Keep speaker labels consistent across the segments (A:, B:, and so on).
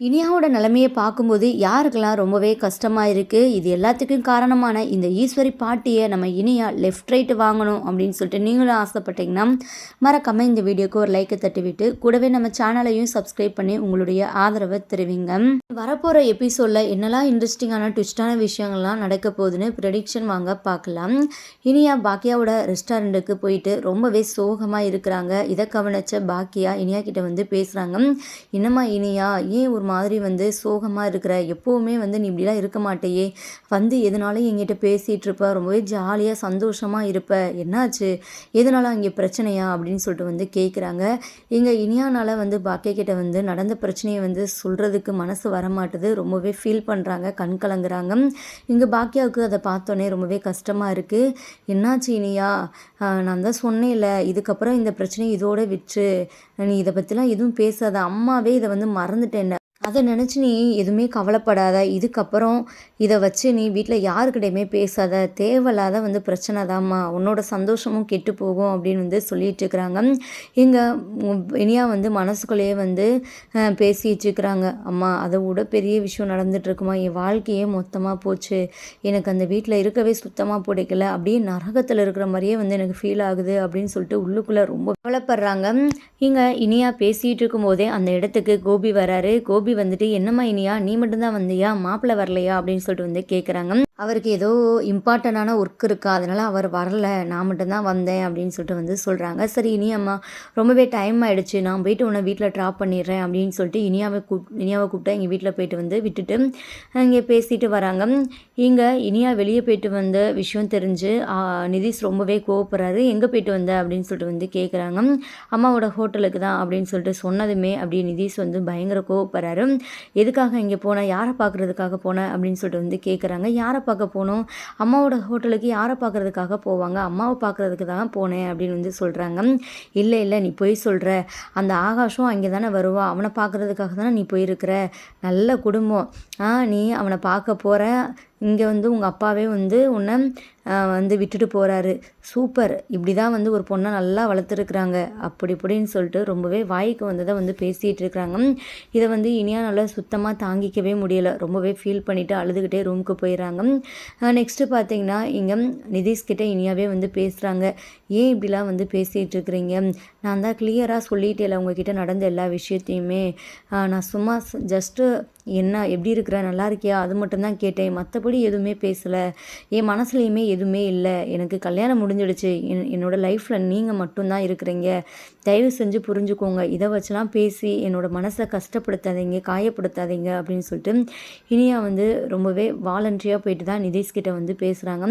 A: இனியாவோட நிலைமையை பார்க்கும்போது யாருக்கெல்லாம் ரொம்பவே கஷ்டமாக இருக்குது இது எல்லாத்துக்கும் காரணமான இந்த ஈஸ்வரி பாட்டியை நம்ம இனியா லெஃப்ட் ரைட்டு வாங்கணும் அப்படின்னு சொல்லிட்டு நீங்களும் ஆசைப்பட்டீங்கன்னா மறக்காமல் இந்த வீடியோக்கு ஒரு லைக்கை தட்டிவிட்டு கூடவே நம்ம சேனலையும் சப்ஸ்கிரைப் பண்ணி உங்களுடைய ஆதரவை தெரிவிங்க. வரப்போகிற எபிசோடில் என்னெல்லாம் இன்ட்ரெஸ்டிங்கான ட்விஸ்டான விஷயங்கள்லாம் நடக்க போகுதுன்னு ப்ரெடிக்ஷன் வாங்க பார்க்கலாம். இனியா பாக்கியாவோட ரெஸ்டாரண்ட்டுக்கு போயிட்டு ரொம்பவே சோகமாக இருக்கிறாங்க. இதை கவனிச்ச பாக்கியா இனியா கிட்ட வந்து பேசுகிறாங்க என்னம்மா இனியா ஏன் ஒரு மாதிரி வந்து சோகமாக இருக்கிற எப்போவுமே வந்து நீ இப்படிலாம் இருக்க மாட்டேயே. வந்து எதனாலும் எங்கிட்ட பேசிகிட்டு இருப்ப. ரொம்பவே ஜாலியாக சந்தோஷமாக இருப்ப. என்னாச்சு? எதனால அங்கே பிரச்சனையா? அப்படின்னு சொல்லிட்டு வந்து கேட்குறாங்க எங்கள் இனியானால் வந்து பாக்கியக்கிட்ட வந்து நடந்த பிரச்சனையை வந்து சொல்கிறதுக்கு மனசு வரமாட்டுது. ரொம்பவே ஃபீல் பண்ணுறாங்க கண் கலங்குறாங்க. இங்கே பாக்கியாவுக்கு அதை பார்த்தோன்னே ரொம்பவே கஷ்டமாக இருக்குது என்னாச்சு இனியா? நான் தான் சொன்னேன்ல. இதுக்கப்புறம் இந்த பிரச்சனையை இதோட விற்று நீ இதை பற்றிலாம் எதுவும் பேசாத. அம்மாவே இதை வந்து மறந்துட்டேன் அதை நினச்சி நீ எதுவுமே கவலைப்படாத. இதுக்கப்புறம் இதை வச்சு நீ வீட்டில் யாருக்கிட்டையுமே பேசாத. தேவையில்லாத வந்து பிரச்சனை தான்மா. உன்னோட சந்தோஷமும் கெட்டு போகும் அப்படின்னு வந்து சொல்லிட்டு இருக்கிறாங்க. இங்கே இனியா வந்து மனசுக்குள்ளேயே வந்து பேசிட்டு இருக்கிறாங்க. அம்மா அதை விட பெரிய விஷயம் நடந்துகிட்ருக்குமா என் வாழ்க்கையே மொத்தமாக போச்சு. எனக்கு அந்த வீட்டில் இருக்கவே சுத்தமாக பிடிக்கல. அப்படியே நரகத்தில் இருக்கிற மாதிரியே வந்து எனக்கு ஃபீல் ஆகுது அப்படின்னு சொல்லிட்டு உள்ளுக்குள்ளே ரொம்ப கவலைப்படுறாங்க. இங்கே இனியா பேசிகிட்டு இருக்கும்போதே அந்த இடத்துக்கு கோபி வராரு. கோபி வந்துட்டு என்னம்மா இனியா? நீ மட்டும்தான் வந்தியா? மாப்பிள்ளை வரலையா? அப்படின்னு சொல்லிட்டு வந்து கேட்குறாங்க அவருக்கு ஏதோ இம்பார்ட்டண்டான ஒர்க் இருக்கா. அதனால் அவர் வரல. நான் மட்டும்தான் வந்தேன் அப்படின்னு சொல்லிட்டு வந்து சொல்கிறாங்க சரி இனியாம்மா ரொம்பவே டைம் ஆகிடுச்சு நான் போயிட்டு உன்னை வீட்டில் ட்ராப் பண்ணிடுறேன். அப்படின்னு சொல்லிட்டு இனியாவை கூப் இனியாவை கூப்பிட்டா எங்கள் வீட்டில் போயிட்டு வந்து விட்டுட்டு இங்கே பேசிட்டு வராங்க. இங்கே இனியா வெளியே போயிட்டு வந்த விஷயம் தெரிஞ்சு நிதிஷ் ரொம்பவே கோவப்படுறாரு. எங்கே போயிட்டு வந்த? அப்படின்னு சொல்லிட்டு வந்து கேட்குறாங்க அம்மாவோட ஹோட்டலுக்கு தான். அப்படின்னு சொல்லிட்டு சொன்னதுமே அப்படியே நிதிஷ் வந்து பயங்கர கோவப்படுறாரு. எதுக்காக இங்கே போனேன் யாரை பார்க்குறதுக்காக போனேன் அப்படின்னு சொல்லிட்டு வந்து கேட்குறாங்க யாரை பார்க்க போனோம்? அம்மாவோட ஹோட்டலுக்கு யாரை பார்க்குறதுக்காக போவாங்க? அம்மாவை பார்க்குறதுக்கு தான் போனேன் அப்படின்னு வந்து சொல்கிறாங்க இல்லை இல்லை நீ போய் சொல்கிற அந்த ஆகாஷும் அங்கே தானே வருவா. அவனை பார்க்குறதுக்காக தானே நீ போயிருக்கிற? நல்ல குடும்பம். ஆ நீ அவனை பார்க்க போகிற இங்கே வந்து உங்கள் அப்பாவே வந்து உன்னை வந்து விட்டுட்டு போகிறாரு சூப்பர். இப்படி தான் வந்து ஒரு பொண்ணை நல்லா வளர்த்துருக்குறாங்க. அப்படி இப்படின்னு சொல்லிட்டு ரொம்பவே வாய்க்கு வந்ததை வந்து பேசிகிட்டு இருக்கிறாங்க இதை வந்து இனியா நல்லா சுத்தமாக தாங்கிக்கவே முடியலை. ரொம்பவே ஃபீல் பண்ணிவிட்டு அழுதுகிட்டே ரூமுக்கு போயிடுறாங்க. நெக்ஸ்ட்டு பார்த்தீங்கன்னா இங்கே நிதிஷ்கிட்ட இனியாவே வந்து பேசுகிறாங்க ஏன் இப்படிலாம் வந்து பேசிகிட்டு இருக்கிறீங்க? நான் தான் கிளியராக சொல்லிட்டேல உங்ககிட்ட நடந்த எல்லா விஷயத்தையுமே. நான் சும்மா ஜஸ்ட்டு என்ன எப்படி இருக்கிற நல்லா இருக்கியா? அது மட்டும்தான் கேட்டேன். மற்றபடி எதுவுமே பேசலை. என் மனசுலையுமே எதுவுமே இல்லை. எனக்கு கல்யாணம் முடிஞ்சிடுச்சு. என் என்னோடய லைஃப்பில் நீங்கள் மட்டும்தான் இருக்கிறீங்க. தயவு செஞ்சு புரிஞ்சுக்கோங்க. இதை வச்சுலாம் பேசி என்னோடய மனசை கஷ்டப்படுத்தாதீங்க காயப்படுத்தாதீங்க அப்படின்னு சொல்லிட்டு இனியா வந்து ரொம்பவே வாலண்ட்ரியாக போயிட்டு தான் நிதேஷ்கிட்ட வந்து பேசுகிறாங்க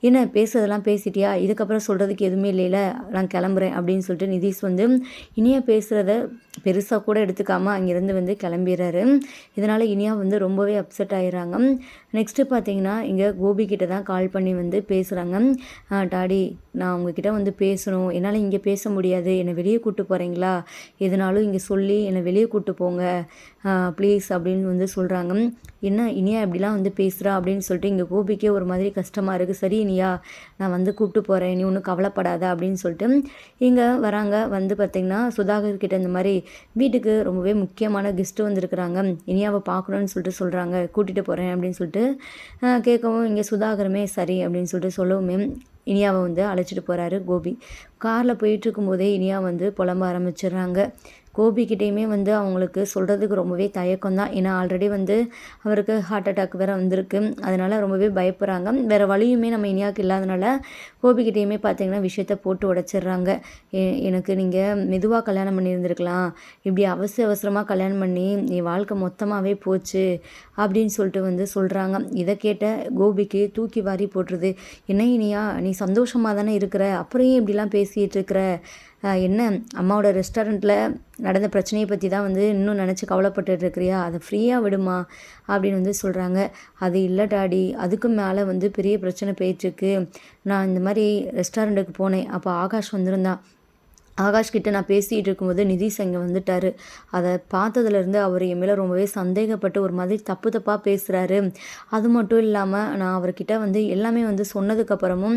A: என்ன பேசுறதெல்லாம் பேசிட்டியா? இதுக்கப்புறம் சொல்கிறதுக்கு எதுவுமே இல்லைல்ல நான் கிளம்புறேன் அப்படின்னு சொல்லிட்டு நிதிஷ் வந்து இனியா பேசுகிறத பெருசாக கூட எடுத்துக்காமல் அங்கேருந்து வந்து கிளம்பிடுறாரு. இதனால் இனியா வந்து ரொம்பவே அப்செட் ஆகிடுறாங்க நெக்ஸ்ட்டு பார்த்தீங்கன்னா இங்கே கோபிக்கிட்ட தான் கால் பண்ணி வந்து பேசுகிறாங்க டாடி நான் உங்ககிட்ட வந்து பேசணும். என்னால் இங்கே பேச முடியாது. என்னை வெளியே கூப்பிட்டு போகிறீங்களா எதுனாலும் இங்கே சொல்லி என்னை வெளியே கூப்பிட்டு போங்க. ப்ளீஸ் அப்படின்னு வந்து சொல்கிறாங்க என்ன இனியா இப்படிலாம் வந்து பேசுகிறா அப்படின்னு சொல்லிட்டு இங்கே கோபிக்கே ஒரு மாதிரி கஷ்டமாக இருக்குது சரி இனியா நான் வந்து கூப்பிட்டு போகிறேன் நீ ஒன்றும் கவலைப்படாத அப்படின்னு சொல்லிட்டு இங்கே வராங்க. வந்து பார்த்திங்கன்னா சுதாகர் கிட்ட இந்த மாதிரி வீட்டுக்கு ரொம்பவே முக்கியமான கெஸ்ட்டு வந்திருக்கிறாங்க. இனியாவை பார்க்கணுன்னு சொல்லிட்டு சொல்கிறாங்க கூட்டிகிட்டு போகிறேன் அப்படின்னு சொல்லிட்டு கேட்கவும் இங்கே சுதாகரமே சரி அப்படின்னு சொல்லிட்டு சொல்லவுமே இனியாவை வந்து அழைச்சிட்டு போகிறாரு கோபி. காரில் போயிட்டுருக்கும்போதே இனியா வந்து புலம்ப ஆரம்பிச்சிடுறாங்க. கோபிக்கிட்டேயுமே வந்து அவங்களுக்கு சொல்கிறதுக்கு ரொம்பவே தயக்கம் தான் ஏன்னா ஆல்ரெடி வந்து அவருக்கு ஹார்ட் அட்டாக் வேறு வந்திருக்கு. அதனால் ரொம்பவே பயப்படுறாங்க வேறு வழியுமே நம்ம இனியாவுக்கு இல்லாதனால கோபிக்கிட்டேயுமே பார்த்தீங்கன்னா விஷயத்த போட்டு உடச்சிட்றாங்க. எனக்கு நீங்கள் மெதுவாக கல்யாணம் பண்ணியிருந்துருக்கலாம். இப்படி அவசர அவசரமாக கல்யாணம் பண்ணி என் வாழ்க்கை மொத்தமாகவே போச்சு அப்படின்னு சொல்லிட்டு வந்து சொல்கிறாங்க இதை கேட்ட கோபிக்கு தூக்கி வாரி போட்டுருது. என்ன இனியா நீ சந்தோஷமாக தானே இருக்கிற? அப்புறம் இப்படிலாம் பேசிகிட்டு இருக்கிற? என்ன? அம்மாவோட ரெஸ்டாரண்ட்டில் நடந்த பிரச்சனையை பற்றி தான் வந்து இன்னும் நினச்சி கவலைப்பட்டு இருக்கிறியா? அதை ஃப்ரீயாக விடுமா? அப்படின்னு வந்து சொல்கிறாங்க அது இல்லை டாடி. அதுக்கும் மேலே வந்து பெரிய பிரச்சனை போயிட்டுருக்கு நான் இந்த மாதிரி ரெஸ்டாரண்ட்டுக்கு போனேன். அப்போ ஆகாஷ் வந்திருந்தான் ஆகாஷ்கிட்ட நான் பேசிகிட்டு இருக்கும்போது நிதிஷ் அங்கே வந்துட்டார். அதை பார்த்ததுலேருந்து அவர் என் மேலே ரொம்பவே சந்தேகப்பட்டு ஒரு மாதிரி தப்பு தப்பாக பேசுகிறாரு அது மட்டும் இல்லாமல் நான் அவர்கிட்ட வந்து எல்லாமே வந்து சொன்னதுக்கப்புறமும்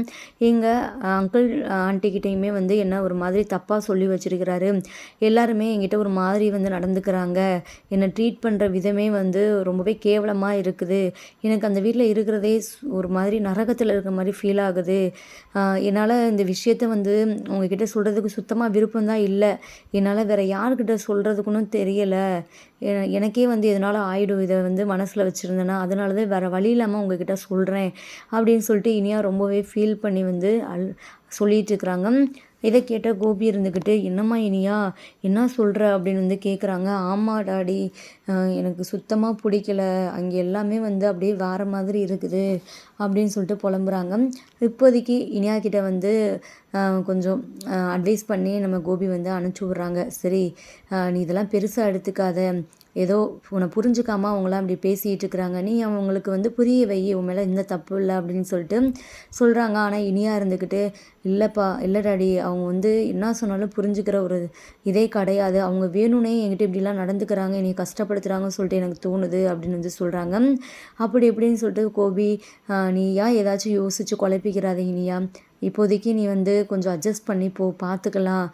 A: எங்கள் அங்கிள் ஆண்டிக்கிட்டேயுமே வந்து என்ன ஒரு மாதிரி தப்பாக சொல்லி வச்சிருக்கிறாரு. எல்லாருமே என்கிட்ட ஒரு மாதிரி வந்து நடந்துக்கிறாங்க. என்னை ட்ரீட் பண்ணுற விதமே வந்து ரொம்பவே கேவலமாக இருக்குது. எனக்கு அந்த வீட்டில் இருக்கிறதே ஒரு மாதிரி நரகத்தில் இருக்கிற மாதிரி ஃபீல் ஆகுது. என்னால் இந்த விஷயத்த வந்து உங்ககிட்ட சொல்கிறதுக்கு சுத்தமாக விருப்பம் தான் இல்லை. என்னால் வேறு யார்கிட்ட சொல்கிறதுக்குன்னு தெரியலை. எனக்கே வந்து எதனால் ஆயிடும் இதை வந்து மனசில் வச்சுருந்தேன்னா அதனால தான் வேறு வழி இல்லாமல் உங்ககிட்ட சொல்கிறேன் அப்படின்னு சொல்லிட்டு இனியா ரொம்பவே ஃபீல் பண்ணி வந்து அல் சொல்லிகிட்ருக்குறாங்க இதை கேட்ட கோபி இருந்துக்கிட்டு என்னம்மா இனியா என்ன சொல்கிற அப்படின்னு வந்து கேட்குறாங்க ஆமாம் டாடி எனக்கு சுத்தமாக பிடிக்கல. அங்கே எல்லாமே வந்து அப்படியே வேறு மாதிரி இருக்குது அப்படின்னு சொல்லிட்டு புலம்புறாங்க. இப்போதைக்கு இனியா கிட்ட வந்து கொஞ்சம் அட்வைஸ் பண்ணி நம்ம கோபி வந்து அனுப்பிச்சி விட்றாங்க. சரி நீ இதெல்லாம் பெருசாக எடுத்துக்காத. ஏதோ உன்னை புரிஞ்சுக்காமல் அவங்களாம் அப்படி பேசிகிட்டு இருக்கிறாங்க நீ அவங்களுக்கு வந்து புரிய வை உன் மேலே எந்த தப்பு இல்லை அப்படின்னு சொல்லிட்டு சொல்கிறாங்க ஆனால் இனியாக இருந்துக்கிட்டு இல்லைப்பா இல்லை டாடி அவங்க வந்து என்ன சொன்னாலும் புரிஞ்சுக்கிற ஒரு இதே கிடையாது. அவங்க வேணும்னே என்கிட்ட இப்படிலாம் நடந்துக்கிறாங்க. என்னை கஷ்டப்படுத்துகிறாங்கன்னு சொல்லிட்டு எனக்கு தோணுது அப்படின்னு வந்து சொல்கிறாங்க அப்படி எப்படின்னு சொல்லிட்டு கோபி நீ ஏன் ஏதாச்சும் யோசித்து குழப்பிக்கிறாத இனியா? இப்போதைக்கு நீ வந்து கொஞ்சம் அட்ஜஸ்ட் பண்ணி போ பார்த்துக்கலாம்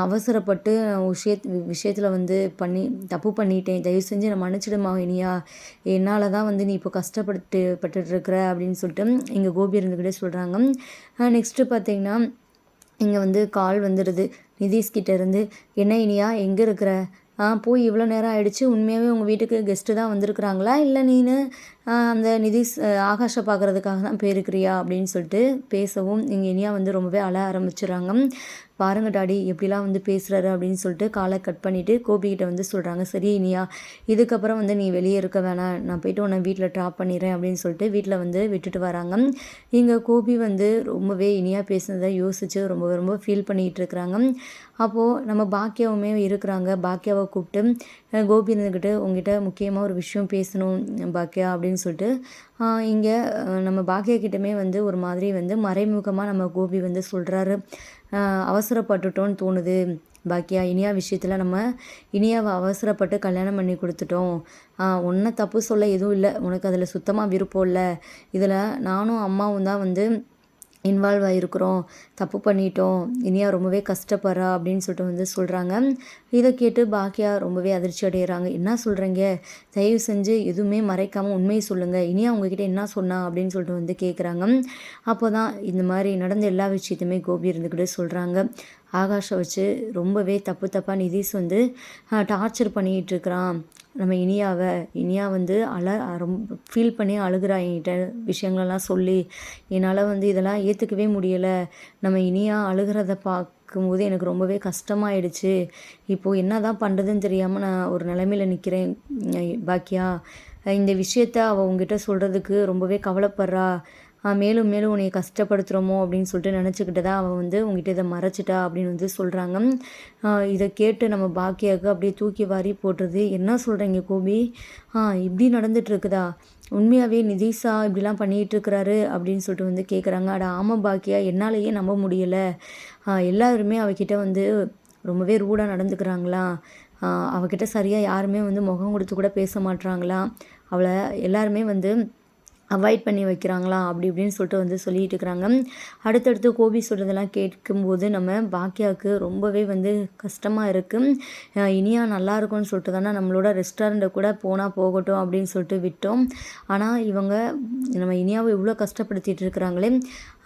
A: அவசரப்பட்டு விஷயத் விஷயத்தில் வந்து பண்ணி தப்பு பண்ணிட்டேன். தயவு செஞ்சு நான் மன்னிச்சிடுமா இனியா? என்னால் தான் வந்து நீ இப்போ கஷ்டப்பட்டு பட்டுட்ருக்குற அப்படின்னு சொல்லிட்டு இங்கே கோபி இருந்துக்கிட்டே சொல்கிறாங்க நெக்ஸ்ட்டு பார்த்தீங்கன்னா இங்கே வந்து கால் வந்துடுது நிதிஷ்கிட்ட இருந்து என்ன இனியா எங்கே இருக்கிற? போய் இவ்வளோ நேரம் ஆகிடுச்சு உண்மையாகவே உங்கள் வீட்டுக்கு கெஸ்ட்டு தான் வந்திருக்குறாங்களா? இல்லை நீனு அந்த நிதிஷ் ஆகாஷை பார்க்குறதுக்காக தான் போயிருக்கிறியா? அப்படின்னு சொல்லிட்டு பேசவும் இங்கே இனியா வந்து ரொம்பவே அழ ஆரம்பிச்சிடுறாங்க. பாருங்க டாடி எப்படிலாம் வந்து பேசுகிறாரு அப்படின்னு சொல்லிட்டு காலை கட் பண்ணிவிட்டு கோபிக்கிட்ட வந்து சொல்கிறாங்க சரி இனியா இதுக்கப்புறம் வந்து நீ வெளியே இருக்க வேணாம். நான் போயிட்டு உன்னை வீட்டில் ட்ராப் பண்ணிடுறேன் அப்படின்னு சொல்லிட்டு வீட்டில் வந்து விட்டுட்டு வராங்க. இங்கே கோபி வந்து ரொம்பவே இனியாக பேசுனதை யோசித்து ரொம்ப ரொம்ப ஃபீல் பண்ணிகிட்டு இருக்கிறாங்க. அப்போது நம்ம பாக்கியாவுமே இருக்கிறாங்க. பாக்கியாவை கூப்பிட்டு கோபி இருந்துக்கிட்டு உங்ககிட்ட முக்கியமாக ஒரு விஷயம் பேசணும் பாக்கியா அப்படின்னு சொல்லிட்டு இங்கே நம்ம பாக்கியா கிட்டமே வந்து ஒரு மாதிரி வந்து மறைமுகமாக நம்ம கோபி வந்து சொல்கிறாரு அவசரப்பட்டுட்டோன்னு தோணுது. பாக்கியா இனியா விஷயத்தில் நம்ம இனியாவை அவசரப்பட்டு கல்யாணம் பண்ணி கொடுத்துட்டோம். ஒன்றை தப்பு சொல்ல எதுவும் இல்லை. உனக்கு அதில் சுத்தமாக விருப்பம் இல்லை. இதில் நானும் அம்மாவும் தான் வந்து இன்வால்வ் ஆகிருக்கிறோம் தப்பு பண்ணிட்டோம் இனியா ரொம்பவே கஷ்டப்படுறா அப்படின்னு சொல்லிட்டு வந்து சொல்கிறாங்க இதை கேட்டு பாக்கியா ரொம்பவே அதிர்ச்சி அடைகிறாங்க என்ன சொல்கிறீங்க தயவு செஞ்சு எதுவுமே மறைக்காமல் உண்மையை சொல்லுங்கள் இனியா உங்ககிட்ட என்ன சொன்னா? அப்படின்னு சொல்லிட்டு வந்து கேட்குறாங்க அப்போ தான் இந்த மாதிரி நடந்த எல்லா விஷயத்தையுமே கோபி இருந்துக்கிட்டு சொல்கிறாங்க ஆகாஷை வச்சு ரொம்பவே தப்பு தப்பாக நிதிஷ் வந்து டார்ச்சர் பண்ணிகிட்டு இருக்கிறான். நம்ம இனியாவை இனியா வந்து அழ ரொம்ப ஃபீல் பண்ணி அழுகிறா என்கிட்ட விஷயங்களெல்லாம் சொல்லி என்னால் வந்து இதெல்லாம் ஏற்றுக்கவே முடியலை. நம்ம இனியா அழுகிறத பார்க்கும்போது எனக்கு ரொம்பவே கஷ்டமாயிடுச்சு. இப்போது என்ன தான் பண்ணுறதுன்னு தெரியாமல் நான் ஒரு நிலைமையில் நிற்கிறேன் பாக்கியா. இந்த விஷயத்த அவள் உங்ககிட்ட சொல்கிறதுக்கு ரொம்பவே கவலைப்படுறா. மேலும் மேலும் உன்னை கஷ்டப்படுத்துகிறோமோ அப்படின்னு சொல்லிட்டு நினச்சிக்கிட்டு தான் அவன் வந்து உங்ககிட்ட இதை மறைச்சிட்டா அப்படின்னு வந்து சொல்கிறாங்க இதை கேட்டு நம்ம பாக்கியாவுக்கு அப்படியே தூக்கி வாரி போட்டுருது. என்ன சொல்கிறீங்க கோபி? இப்படி நடந்துகிட்ருக்குதா உண்மையாகவே நிதிஷா இப்படிலாம் பண்ணிகிட்டு இருக்கிறாரு? அப்படின்னு சொல்லிட்டு வந்து கேட்குறாங்க அட ஆமாம் பாக்கியா என்னாலேயே நம்ப முடியலை. எல்லாருமே அவகிட்ட வந்து ரொம்பவே ரூடாக நடந்துக்கிறாங்களா? அவகிட்ட சரியாக யாருமே வந்து முகம் கொடுத்து கூட பேச மாட்றாங்களா? அவளை எல்லாருமே வந்து அவாய்ட் பண்ணி வைக்கிறாங்களா? அப்படி இப்படின்னு சொல்லிட்டு வந்து சொல்லிட்டு இருக்கிறாங்க. அடுத்தடுத்து கோபி சொல்கிறதெல்லாம் கேட்கும்போது நம்ம பாக்கியாவுக்கு ரொம்பவே வந்து கஷ்டமாக இருக்குது இனியா நல்லா இருக்கும்னு சொல்லிட்டு தானே நம்மளோட ரெஸ்டாரண்ட்டை கூட போனால் போகட்டும் அப்படின்னு சொல்லிட்டு விட்டோம். ஆனால் இவங்க நம்ம இனியாவை இவ்வளோ கஷ்டப்படுத்திட்டு இருக்கிறாங்களே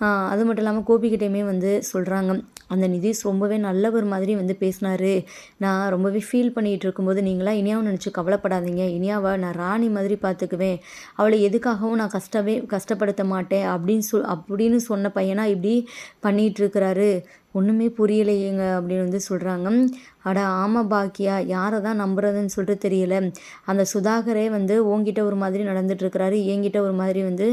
A: அது மட்டும் இல்லாமல் கோபிக்கிட்டையுமே வந்து சொல்கிறாங்க அந்த நிதிஷ் ரொம்பவே நல்லவர் மாதிரி வந்து பேசினார். நான் ரொம்பவே ஃபீல் பண்ணிகிட்டு இருக்கும்போது நீங்களாம் இனியாவும் நினச்சி கவலைப்படாதீங்க. இனியாவை நான் ராணி மாதிரி பார்த்துக்குவேன் அவளை எதுக்காகவும் நான் கஷ்டவே கஷ்டப்படுத்த மாட்டேன் அப்படின்னு சொல் அப்படின்னு சொன்ன பையனாக இப்படி பண்ணிகிட்ருக்கிறாரு ஒன்றுமே புரியலையேங்க அப்படின்னு வந்து சொல்கிறாங்க அட ஆமாம் பாக்கியா யாரை தான் நம்புறதுன்னு சொல்லிட்டு தெரியல. அந்த சுதாகரே வந்து உங்ககிட்ட ஒரு மாதிரி நடந்துட்டுருக்கிறாரு என்கிட்ட ஒரு மாதிரி வந்து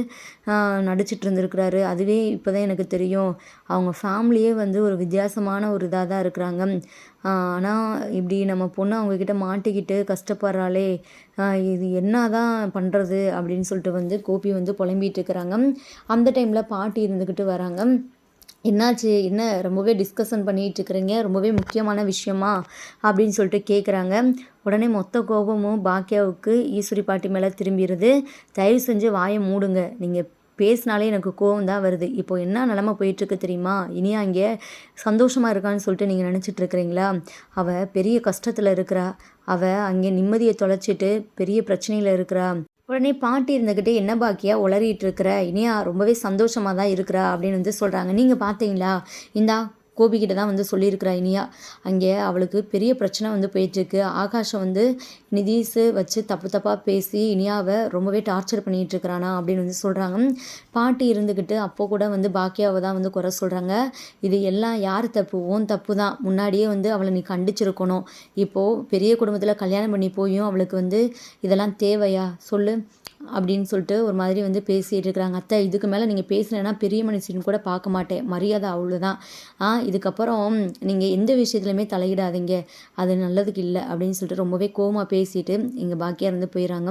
A: நடிச்சிட்டு இருந்திருக்கிறாரு. அதுவே இப்போ தான் எனக்கு தெரியும். அவங்க ஃபேமிலியே வந்து ஒரு வித்தியாசமான ஒரு இதாக தான் இருக்கிறாங்க. ஆனால் இப்படி நம்ம பொண்ணு அவங்கக்கிட்ட மாட்டிக்கிட்டு கஷ்டப்படுறாளே இது என்ன தான் பண்ணுறது அப்படின்னு சொல்லிட்டு வந்து கோபி வந்து புலம்பிகிட்டு இருக்கிறாங்க. அந்த டைமில் பாட்டி இருந்துக்கிட்டு வராங்க. என்னாச்சு? என்ன? ரொம்பவே டிஸ்கஷன் பண்ணிகிட்டு இருக்கிறீங்க ரொம்பவே முக்கியமான விஷயமா? அப்படின்னு சொல்லிட்டு கேட்குறாங்க உடனே மொத்த கோபமும் பாக்கியாவுக்கு ஈஸ்வரி பாட்டி மேலே திரும்பிடுது தயவு செஞ்சு வாயை மூடுங்க. நீங்கள் பேசினாலே எனக்கு கோவம் தான் வருது. இப்போ என்ன நிலமை போயிட்டுருக்கு தெரியுமா? இனியா இங்கே சந்தோஷமாக இருக்கான்னு சொல்லிட்டு நீங்கள் நினச்சிட்டு இருக்கிறீங்களா அவள் பெரிய கஷ்டத்தில் இருக்கிறா. அவள் அங்கே நிம்மதியை தொலைச்சிட்டு பெரிய பிரச்சனையில் இருக்கிறா. உடனே பாட்டி இருந்துக்கிட்டே என்ன பாக்கியா உளறிட்டு இருக்கிற? இனியா ரொம்பவே சந்தோஷமாக தான் இருக்கிறா அப்படின்னு வந்து சொல்கிறாங்க நீங்கள் பார்த்தீங்களா இந்தா கோபிக்கிட்ட தான் வந்து சொல்லியிருக்கிறா இனியா. அங்கே அவளுக்கு பெரிய பிரச்சனை வந்து போயிட்டுருக்கு. ஆகாஷம் வந்து நிதீஷு வச்சு தப்பு தப்பாக பேசி இனியாவை ரொம்பவே டார்ச்சர் பண்ணிகிட்டு இருக்கிறானா அப்படின்னு வந்து சொல்கிறாங்க பாட்டி இருந்துக்கிட்டு அப்போ கூட வந்து பாக்கியாவை தான் வந்து குறை சொல்கிறாங்க இது எல்லாம் யார் தப்பு? ஓன் தப்பு தான். முன்னாடியே வந்து அவளை நீ கண்டிச்சிருக்கணும். இப்போது பெரிய குடும்பத்தில் கல்யாணம் பண்ணி போயும் அவளுக்கு வந்து இதெல்லாம் தேவையா? சொல்லு. அப்படின்னு சொல்லிட்டு ஒரு மாதிரி வந்து பேசிகிட்டு இருக்கிறாங்க. அத்தை இதுக்கு மேலே நீங்கள் பேசினேன்னா பெரிய மனுஷன் கூட பார்க்க மாட்டேன். மரியாதை அவ்வளோதான் ஆ இதுக்கப்புறம் நீங்கள் எந்த விஷயத்துலையுமே தலையிடாதீங்க. அது நல்லதுக்கு இல்லை அப்படின்னு சொல்லிட்டு ரொம்பவே கோமாக பேசிட்டு இங்கே பாக்கியாக இருந்து போயிடறாங்க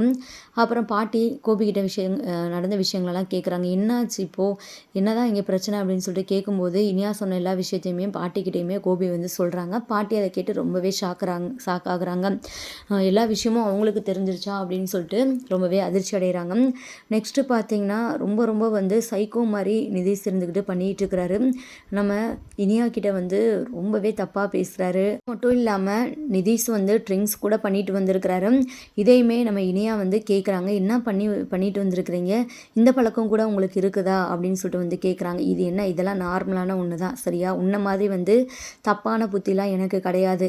A: அப்புறம் பாட்டி கோபிக்கிட்ட விஷயம் நடந்த விஷயங்களெல்லாம் கேட்குறாங்க என்னாச்சு இப்போது என்னதான் இங்கே பிரச்சனை அப்படின்னு சொல்லிட்டு கேட்கும்போது இனியா சொன்ன எல்லா விஷயத்தையுமே பாட்டிக்கிட்டேயுமே கோபி வந்து சொல்கிறாங்க பாட்டி அதை கேட்டு ரொம்பவே ஷாக்குறாங்க ஷாக் ஆகுறாங்க. எல்லா விஷயமும் அவங்களுக்கு தெரிஞ்சிருச்சா அப்படின்னு சொல்லிட்டு ரொம்பவே அதிர்ச்சி அடைகிறாங்க. நெக்ஸ்ட்டு பார்த்தீங்கன்னா ரொம்ப ரொம்ப வந்து சைக்கோ மாதிரி நிதிஷ் இருந்துக்கிட்டு பண்ணிகிட்டு இருக்கிறாரு. நம்ம இனியா கிட்ட வந்து ரொம்பவே தப்பாக பேசுகிறாரு மட்டும் இல்லாமல் நிதிஷ் வந்து ட்ரிங்க்ஸ் கூட பண்ணிட்டு வந்திருக்கிறாரு. இதையுமே நம்ம இனியா வந்து கேட்குறாங்க என்ன பண்ணி பண்ணிட்டு வந்திருக்கிறீங்க? இந்த பழக்கம் கூட உங்களுக்கு இருக்குதா? அப்படின்னு சொல்லிட்டு வந்து கேட்குறாங்க இது என்ன? இதெல்லாம் நார்மலான ஒன்று தான் சரியா? உன்ன மாதிரி வந்து தப்பான புத்திலாம் எனக்கு கிடையாது.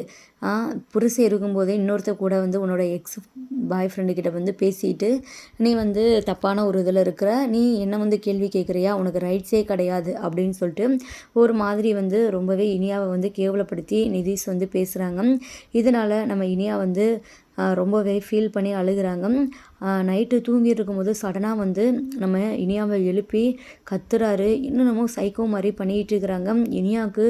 A: புருஷன் இருக்கும்போதே இன்னொருத்தர் கூட வந்து உன்னோட எக்ஸ் பாய் ஃப்ரெண்டுக்கிட்ட வந்து பேசிட்டு நீ வந்து தப்பான ஒரு இதில் இருக்கிற நீ என்ன வந்து கேள்வி கேட்குறியா உனக்கு ரைட்ஸே கிடையாது. அப்படின்னு சொல்லிட்டு ஒரு மாதிரி வந்து ரொம்பவே இனியாவை வந்து கேவலப்படுத்தி நிதிஷ் வந்து பேசுகிறாங்க இதனால் நம்ம இனியா வந்து ரொம்பவே ஃபீல் பண்ணி அழுகிறாங்க. நைட்டு தூங்கிட்டு இருக்கும்போது சடனாக வந்து நம்ம இனியாவை எழுப்பி கத்துறாரு. இன்னும் சைக்கோ மாதிரி பண்ணிகிட்டு இருக்கிறாங்க. இனியாவுக்கு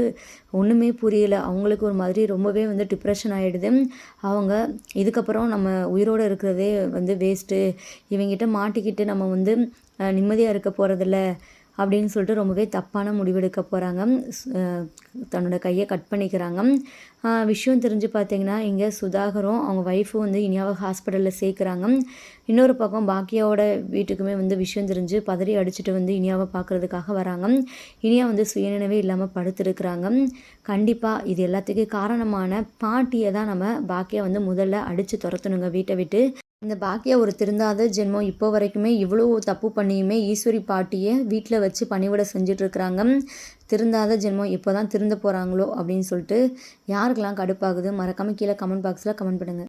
A: ஒன்றுமே புரியல. அவங்களுக்கு ஒரு மாதிரி ரொம்பவே வந்து டிப்ரெஷன் ஆகிடுது அவங்க இதுக்கப்புறம் நம்ம உயிரோடு இருக்கிறதே வந்து வேஸ்ட்டு இவங்கிட்ட மாட்டிக்கிட்டு நம்ம வந்து நிம்மதியாக இருக்க போகிறதில்ல அப்படின்னு சொல்லிட்டு ரொம்பவே தப்பான முடிவெடுக்க போகிறாங்க தன்னோட கையை கட் பண்ணிக்கிறாங்க. விஷயம் தெரிஞ்சு பார்த்தீங்கன்னா இங்கே சுதாகரும் அவங்க ஒய்ஃபும் வந்து இனியாவை ஹாஸ்பிட்டலில் சேர்க்குறாங்க. இன்னொரு பக்கம் பாக்கியாவோட வீட்டுக்குமே வந்து விஷயம் தெரிஞ்சு பதறி அடிச்சுட்டு வந்து இனியாவை பார்க்குறதுக்காக வராங்க. இனியா வந்து சுயநினைவே இல்லாமல் படுத்துருக்குறாங்க. கண்டிப்பாக இது எல்லாத்துக்கும் காரணமான பாட்டியை தான் நம்ம பாக்கியா வந்து முதல்ல அடித்து துரத்தணுங்க. வீட்டை விட்டு இந்த பாக்கியா ஒரு திருந்தாத ஜென்மம் இப்போ வரைக்குமே இவ்வளோ தப்பு பண்ணியுமே ஈஸ்வரி பாட்டியை வீட்டில் வச்சு பணிவிட செஞ்சிட்ருக்குறாங்க. திருந்தாத ஜென்மம் இப்போ தான் திருந்த போகிறாங்களோ அப்படின்னு சொல்லிட்டு யாருக்கெல்லாம் கடுப்பாகுது? மறக்காமல் கீழே கமெண்ட் பாக்ஸில் கமெண்ட் பண்ணுங்கள்